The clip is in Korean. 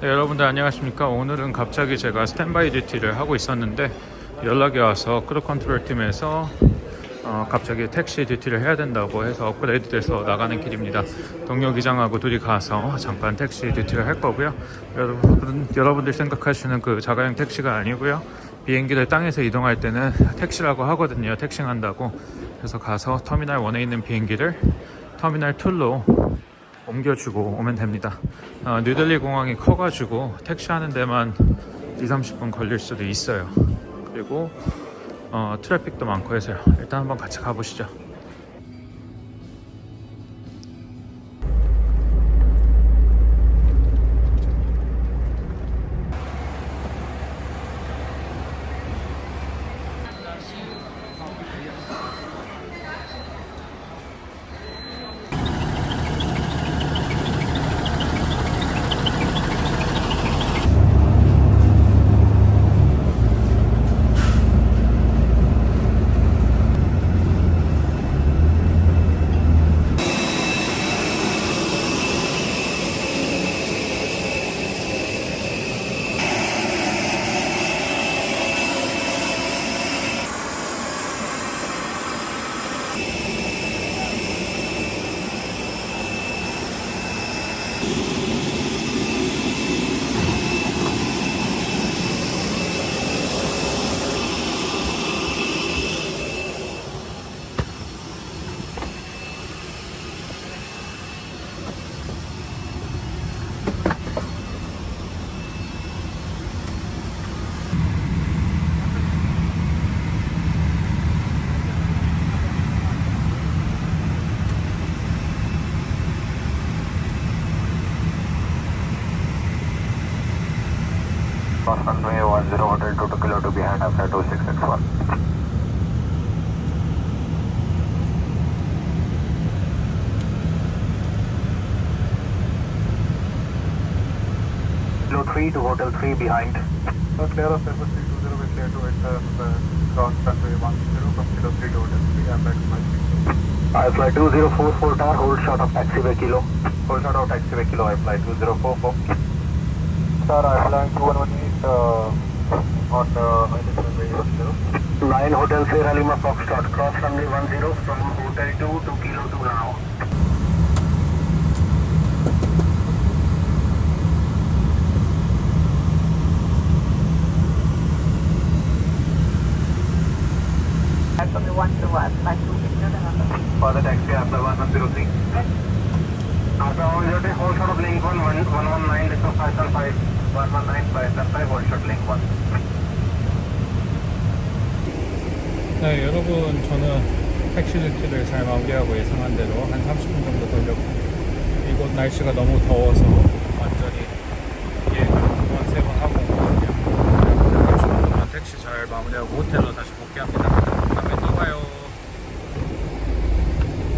네, 여러분들 안녕하십니까? 오늘은 갑자기 제가 스탠바이 듀티를 하고 있었는데 연락이 와서 크루 컨트롤 팀에서 어, 갑자기 택시 듀티를 해야 된다고 해서 업그레이드 돼서 나가는 길입니다. 동료 기장하고 둘이 가서 잠깐 택시 듀티를 할 거고요. 여러분, 여러분들 생각하시는 그 자가용 택시가 아니고요. 비행기를 땅에서 이동할 때는 택시라고 하거든요. 택싱한다고. 그래서 가서 터미널 1에 있는 비행기를 터미널 2로 옮겨주고 오면 됩니다. 어, 뉴델리 공항이 커가지고 택시 하는 데만 2, 30분 걸릴 수도 있어요. 그리고 어, 트래픽도 많고 해서요. 일단 한번 같이 가보시죠. Cross runway 10 hotel 2 kilo to behind after 2661. Kilo 3 to hotel 3 behind. Clear of service 320 will clear to enter cross runway 10 from kilo 3 to hotel 3 and back to I fly 2044 tower, hold short of taxiway kilo. Hold short of taxiway kilo, I fly 2044. Sir, I fly 2118 uh, on uh, runway 10. 9 hotel Sierra Lima Foxtrot, cross runway 10 from hotel 2 to kilo 2 now. Actually, one to one, like two pictures and another. For the taxi, I fly 1103. After 103, 네, 여러분, 저는 택시를 잘 마무리하고 예상한 대로 한 30분 정도 걸렸고, 이곳 날씨가 너무 더워서 완전히 예, 두번, 세 번 하고, 그냥 30분 동안 택시 잘 마무리하고 호텔로